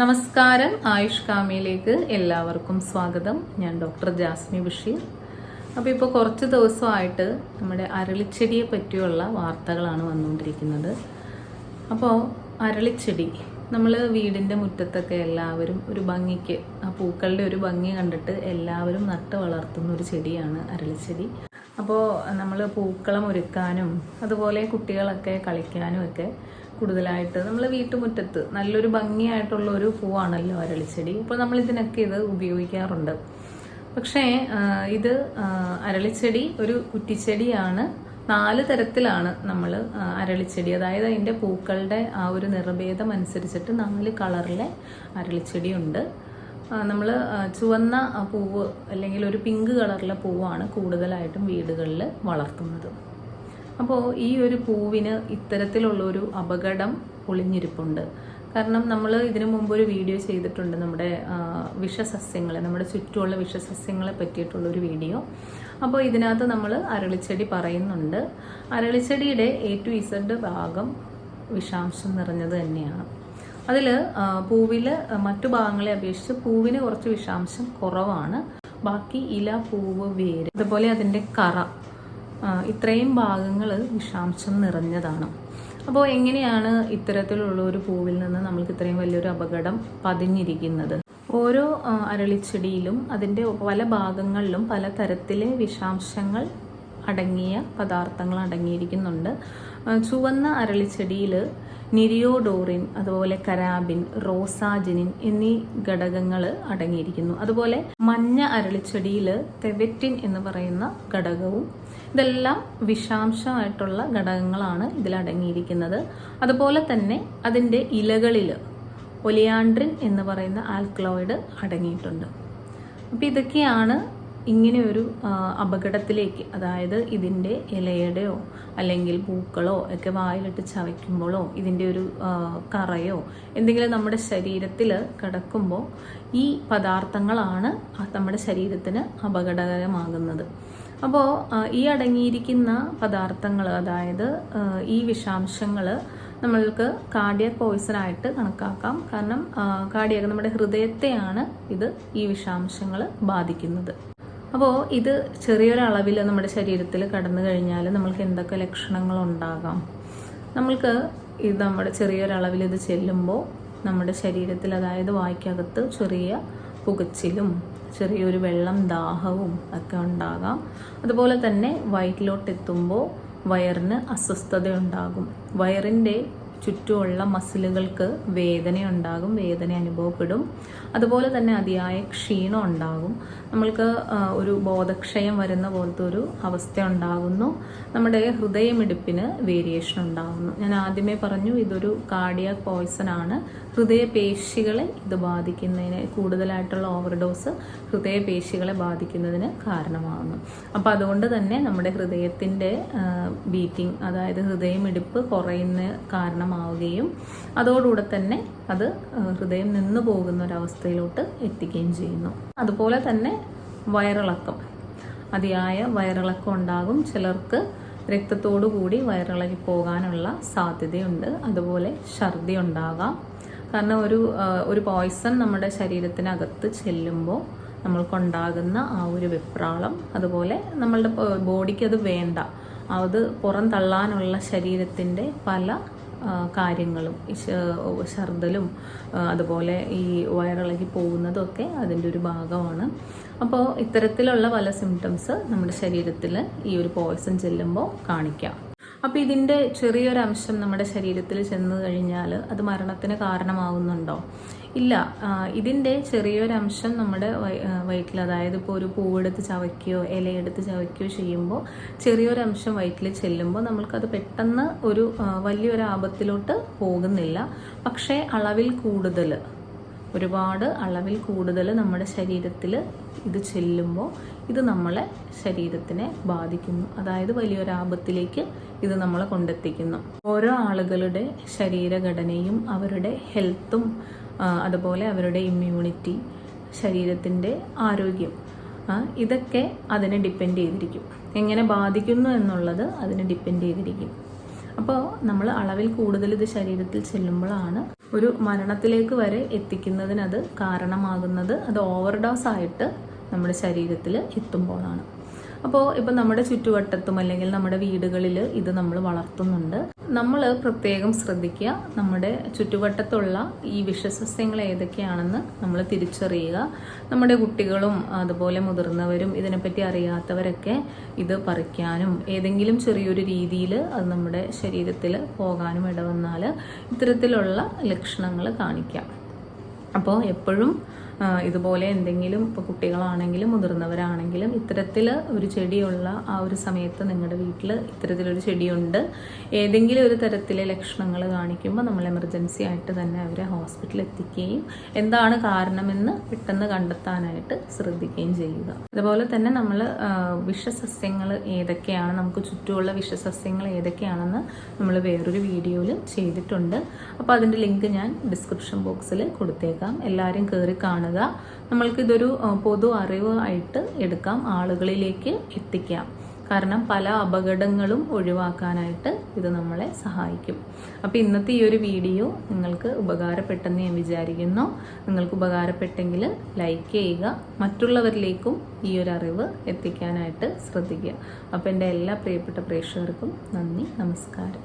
നമസ്കാരം. ആയുഷ് കാമിയിലേക്ക് എല്ലാവർക്കും സ്വാഗതം. ഞാൻ ഡോക്ടർ ജാസ്മി ബഷീർ. അപ്പോൾ ഇപ്പോൾ കുറച്ച് ദിവസമായിട്ട് നമ്മുടെ അരളിച്ചെടിയെ പറ്റിയുള്ള വാർത്തകളാണ് വന്നുകൊണ്ടിരിക്കുന്നത്. അപ്പോൾ അരളിച്ചെടി നമ്മൾ വീടിന്റെ മുറ്റത്തൊക്കെ എല്ലാവരും ഒരു ഭംഗിക്ക് ആ പൂക്കളുടെ ഒരു ഭംഗി കണ്ടിട്ട് എല്ലാവരും നട്ട് വളർത്തുന്ന ഒരു ചെടിയാണ് അരളിച്ചെടി. അപ്പോൾ നമ്മൾ പൂക്കളം ഒരുക്കാനും അതുപോലെ കുട്ടികളൊക്കെ കളിക്കാനും ഒക്കെ കൂടുതലായിട്ട്. നമ്മൾ വീട്ടുമുറ്റത്ത് നല്ലൊരു ഭംഗിയായിട്ടുള്ള ഒരു പൂവാണല്ലോ അരളിച്ചെടി. അപ്പോൾ നമ്മൾ ഇതിനൊക്കെ ഇത് ഉപയോഗിക്കാറുണ്ട്. പക്ഷേ ഇത് അരളിച്ചെടി ഒരു കുറ്റിച്ചെടിയാണ്. നാല് തരത്തിലാണ് നമ്മൾ അരളിച്ചെടി. അതായത് അതിന്റെ പൂക്കളുടെ ആ ഒരു നിറഭേദം അനുസരിച്ചിട്ട് നാല് കളറിലെ അരളിച്ചെടിയുണ്ട്. നമ്മൾ ചുവന്ന പൂവ് അല്ലെങ്കിൽ ഒരു പിങ്ക് കളറിലെ പൂവാണ് കൂടുതലായിട്ടും വീടുകളിൽ വളർത്തുന്നത്. അപ്പോൾ ഈ ഒരു പൂവിന് ഇത്തരത്തിലുള്ള ഒരു അപകടം ഒളിഞ്ഞിരിപ്പുണ്ട്. കാരണം നമ്മൾ ഇതിനു മുമ്പ് ഒരു വീഡിയോ ചെയ്തിട്ടുണ്ട് നമ്മുടെ വിഷസസ്യങ്ങളെ നമ്മുടെ ചുറ്റുമുള്ള വിഷസസ്യങ്ങളെ പറ്റിയിട്ടുള്ള ഒരു വീഡിയോ. അപ്പോൾ ഇതിനകത്ത് നമ്മൾ അരളിച്ചെടി പറയുന്നുണ്ട്. അരളിച്ചെടിയുടെ എ ടു ഇസഡ് ഭാഗം വിഷാംശം നിറഞ്ഞത് തന്നെയാണ്. അതിൽ പൂവിൽ മറ്റു ഭാഗങ്ങളെ അപേക്ഷിച്ച് പൂവിന് കുറച്ച് വിഷാംശം കുറവാണ്. ബാക്കി ഇല പൂവ് വേര് അതുപോലെ അതിന്റെ കറ ഇത്രയും ഭാഗങ്ങൾ വിഷാംശം നിറഞ്ഞതാണ്. അപ്പോൾ എങ്ങനെയാണ് ഇത്തരത്തിലുള്ള ഒരു പൂവിൽ നിന്ന് നമ്മൾക്ക് ഇത്രയും വലിയൊരു അപകടം പതിഞ്ഞിരിക്കുന്നത്? ഓരോ അരളിച്ചെടിയിലും അതിന്റെ പല ഭാഗങ്ങളിലും പല തരത്തിലെ വിഷാംശങ്ങൾ അടങ്ങിയ പദാർത്ഥങ്ങൾ അടങ്ങിയിരിക്കുന്നുണ്ട്. ചുവന്ന അരളിച്ചെടിയിൽ നിരിയോഡോറിൻ അതുപോലെ കരാബിൻ റോസാജിനിൻ എന്നീ ഘടകങ്ങൾ അടങ്ങിയിരിക്കുന്നു. അതുപോലെ മഞ്ഞ അരളിച്ചെടിയിൽ തെവറ്റിൻ എന്ന് പറയുന്ന ഘടകവും ഇതെല്ലാം വിഷാംശമായിട്ടുള്ള ഘടകങ്ങളാണ് ഇതിൽ അടങ്ങിയിരിക്കുന്നത് അതുപോലെ തന്നെ അതിന്റെ ഇലകളിൽ ഒലിയാൻഡ്രിൻ എന്ന് പറയുന്ന ആൽക്ലോയിഡ് അടങ്ങിയിട്ടുണ്ട്. അപ്പോൾ ഇതൊക്കെയാണ് ഇങ്ങനെ ഒരു അപകടത്തിലേക്ക് അതായത് ഇതിന്റെ ഇലയുടെയോ അല്ലെങ്കിൽ പൂക്കളോ ഒക്കെ വായിലിട്ട് ചവയ്ക്കുമ്പോഴോ ഇതിന്റെ ഒരു കറയോ എന്തെങ്കിലും നമ്മുടെ ശരീരത്തിൽ കിടക്കുമ്പോൾ ഈ പദാർത്ഥങ്ങളാണ് നമ്മുടെ ശരീരത്തിന് അപകടകരമാകുന്നത്. അപ്പോൾ ഈ അടങ്ങിയിരിക്കുന്ന പദാർത്ഥങ്ങൾ അതായത് ഈ വിഷാംശങ്ങൾ നമ്മൾക്ക് കാർഡിയക് പോയിസൺ ആയിട്ട് കണക്കാക്കാം. കാരണം കാർഡിയക് നമ്മുടെ ഹൃദയത്തെയാണ് ഇത് ഈ വിഷാംശങ്ങൾ ബാധിക്കുന്നത്. അപ്പോൾ ഇത് ചെറിയൊരളവിൽ നമ്മുടെ ശരീരത്തിൽ കടന്നു കഴിഞ്ഞാൽ നമ്മൾക്ക് എന്തൊക്കെ ലക്ഷണങ്ങൾ ഉണ്ടാകാം നമ്മൾക്ക് ഇത് നമ്മുടെ ചെറിയൊരളവിൽ ഇത് ചെല്ലുമ്പോൾ നമ്മുടെ ശരീരത്തിൽ അതായത് വായ്ക്കകത്ത് ചെറിയ പുകച്ചിലും ചെറിയൊരു വെള്ളം ദാഹവും ഒക്കെ ഉണ്ടാകാം. അതുപോലെ തന്നെ വയറ്റിലോട്ട് എത്തുമ്പോൾ വയറിന് അസ്വസ്ഥത ഉണ്ടാകും വയറിന്റെ ചുറ്റുമുള്ള മസിലുകൾക്ക് വേദനയുണ്ടാകും വേദന അനുഭവപ്പെടും. അതുപോലെ തന്നെ അതിയായ ക്ഷീണം ഉണ്ടാകും. നമ്മൾക്ക് ഒരു ബോധക്ഷയം വരുന്ന പോലത്തെ ഒരു അവസ്ഥ ഉണ്ടാകുന്നു. നമ്മുടെ ഹൃദയമിടിപ്പിന് വേരിയേഷൻ ഉണ്ടാകുന്നു. ഞാൻ ആദ്യമേ പറഞ്ഞു ഇതൊരു കാർഡിയ പോയ്സൺ ആണ്. ഹൃദയപേശികളെ ഇത് ബാധിക്കുന്നതിന് കൂടുതലായിട്ടുള്ള ഓവർഡോസ് ഹൃദയപേശികളെ ബാധിക്കുന്നതിന് കാരണമാകുന്നു. അപ്പോൾ അതുകൊണ്ട് തന്നെ നമ്മുടെ ഹൃദയത്തിന്റെ ബീറ്റിംഗ് അതായത് ഹൃദയമിടിപ്പ് കുറയുന്ന കാരണമാവുകയും അതോടുകൂടെ തന്നെ അത് ഹൃദയം നിന്നു പോകുന്ന ഒരവസ്ഥയിലോട്ട് എത്തിക്കുകയും ചെയ്യുന്നു. അതുപോലെ തന്നെ വയറിളക്കം. അതിയായ വയറിളക്കം ഉണ്ടാകും. ചിലർക്ക് രക്തത്തോടു കൂടി വയറിളകി പോകാനുള്ള സാധ്യതയുണ്ട്. അതുപോലെ ഛർദി ഉണ്ടാകാം. കാരണം ഒരു ഒരു പോയ്സൺ നമ്മുടെ ശരീരത്തിനകത്ത് ചെല്ലുമ്പോൾ നമ്മൾക്കുണ്ടാകുന്ന ആ ഒരു വെപ്രാളം അതുപോലെ നമ്മളുടെ ബോഡിക്ക് അത് വേണ്ട. അത് പുറം തള്ളാനുള്ള ശരീരത്തിന്റെ പല കാര്യങ്ങളും ഛർദലും അതുപോലെ ഈ വയറിളകി പോകുന്നതും ഒക്കെ അതിന്റെ ഒരു ഭാഗമാണ്. അപ്പോൾ ഇത്തരത്തിലുള്ള പല സിംറ്റംസ് നമ്മുടെ ശരീരത്തിൽ ഈ ഒരു പോയ്സൺ ചെല്ലുമ്പോൾ കാണിക്കാം. അപ്പോൾ ഇതിന്റെ ചെറിയൊരു അംശം നമ്മുടെ ശരീരത്തിൽ ചെന്ന് കഴിഞ്ഞാൽ അത് മരണത്തിന് കാരണമാവുന്നുണ്ടോ? ഇല്ല. ഇതിന്റെ ചെറിയൊരു അംശം നമ്മുടെ വയ- വയറ്റിൽ അതായത് ഇപ്പോൾ ഒരു പൂവെടുത്ത് ചവയ്ക്കുകയോ ഇലയെടുത്ത് ചവയ്ക്കുകയോ ചെയ്യുമ്പോൾ ചെറിയൊരു അംശം വയറ്റിൽ ചെല്ലുമ്പോൾ നമ്മൾക്കത് പെട്ടെന്ന് ഒരു വലിയൊരു ആപത്തിലോട്ട് പോകുന്നില്ല. പക്ഷേ അളവിൽ കൂടുതൽ ഒരുപാട് അളവിൽ കൂടുതൽ നമ്മുടെ ശരീരത്തിൽ ഇത് ചെല്ലുമ്പോൾ ഇത് നമ്മളെ ശരീരത്തിനെ ബാധിക്കുന്നു. അതായത് വലിയൊരാപത്തിലേക്ക് ഇത് നമ്മളെ കൊണ്ടെത്തിക്കുന്നു. ഓരോ ആളുകളുടെ ശരീരഘടനയും അവരുടെ ഹെൽത്തും അതുപോലെ അവരുടെ ഇമ്മ്യൂണിറ്റി ശരീരത്തിന്റെ ആരോഗ്യം ഇതൊക്കെ അതിനെ ഡിപ്പെൻഡ് ചെയ്തിരിക്കും. എങ്ങനെ ബാധിക്കുന്നു എന്നുള്ളത് അതിനെ ഡിപ്പെൻഡ് ചെയ്തിരിക്കും. അപ്പോൾ നമ്മൾ അളവിൽ കൂടുതൽ ഇത് ശരീരത്തിൽ ചെല്ലുമ്പോഴാണ് ഒരു മരണത്തിലേക്ക് വരെ എത്തിക്കുന്നതിനത് കാരണമാകുന്നത്. അത് ഓവർഡോസ് ആയിട്ട് നമ്മുടെ ശരീരത്തിൽ എത്തുമ്പോഴാണ്. അപ്പോൾ ഇപ്പം നമ്മുടെ ചുറ്റുവട്ടത്തും അല്ലെങ്കിൽ നമ്മുടെ വീടുകളിൽ ഇത് നമ്മൾ വളർത്തുന്നുണ്ട്. നമ്മൾ പ്രത്യേകം ശ്രദ്ധിക്കുക. നമ്മുടെ ചുറ്റുവട്ടത്തുള്ള ഈ വിഷസസ്യങ്ങൾ ഏതൊക്കെയാണെന്ന് നമ്മൾ തിരിച്ചറിയുക. നമ്മുടെ കുട്ടികളും അതുപോലെ മുതിർന്നവരും ഇതിനെപ്പറ്റി അറിയാത്തവരൊക്കെ ഇത് പറിക്കാനും ഏതെങ്കിലും ചെറിയൊരു രീതിയിൽ അത് നമ്മുടെ ശരീരത്തിൽ പോകാനും ഇടവന്നാൽ ഇത്തരത്തിലുള്ള ലക്ഷണങ്ങൾ കാണിക്കാം. അപ്പോൾ എപ്പോഴും ഇതുപോലെ എന്തെങ്കിലും ഇപ്പോൾ കുട്ടികളാണെങ്കിലും മുതിർന്നവരാണെങ്കിലും ഇത്തരത്തിൽ ഒരു ചെടിയുള്ള ആ ഒരു സമയത്ത് നിങ്ങളുടെ വീട്ടിൽ ഇത്തരത്തിലൊരു ചെടിയുണ്ട്. ഏതെങ്കിലും ഒരു തരത്തിലെ ലക്ഷണങ്ങൾ കാണിക്കുമ്പോൾ നമ്മൾ എമർജൻസി ആയിട്ട് തന്നെ അവരെ ഹോസ്പിറ്റലിൽ എത്തിക്കുകയും എന്താണ് കാരണമെന്ന് പെട്ടെന്ന് കണ്ടെത്താനായിട്ട് ശ്രദ്ധിക്കുകയും ചെയ്യുക. അതുപോലെ തന്നെ നമ്മൾ വിഷസസ്യങ്ങൾ ഏതൊക്കെയാണ് നമുക്ക് ചുറ്റുമുള്ള വിഷസസ്യങ്ങൾ ഏതൊക്കെയാണെന്ന് നമ്മൾ വേറൊരു വീഡിയോയിൽ ചെയ്തിട്ടുണ്ട്. അപ്പോൾ അതിന്റെ ലിങ്ക് ഞാൻ ഡിസ്ക്രിപ്ഷൻ ബോക്സിൽ കൊടുത്തേക്കാം. എല്ലാവരും കയറി കാണുക. നമ്മൾക്കിതൊരു ആ, പൊതു അറിവ് ആയിട്ട് എടുക്കാം. ആളുകളിലേക്ക് എത്തിക്കാം. കാരണം പല അപകടങ്ങളും ഒഴിവാക്കാനായിട്ട് ഇത് നമ്മളെ സഹായിക്കും. അപ്പോൾ ഇന്നത്തെ ഈ ഒരു വീഡിയോ നിങ്ങൾക്ക് ഉപകാരപ്പെട്ടെന്ന് ഞാൻ വിചാരിക്കുന്നു. നിങ്ങൾക്ക് ഉപകാരപ്പെട്ടെങ്കിൽ ലൈക്ക് ചെയ്യുക. മറ്റുള്ളവരിലേക്കും ഈ ഒരു അറിവ് എത്തിക്കാനായിട്ട് ശ്രദ്ധിക്കുക. അപ്പോൾ എന്റെ എല്ലാ പ്രിയപ്പെട്ട പ്രേക്ഷകർക്കും നന്ദി നമസ്കാരം.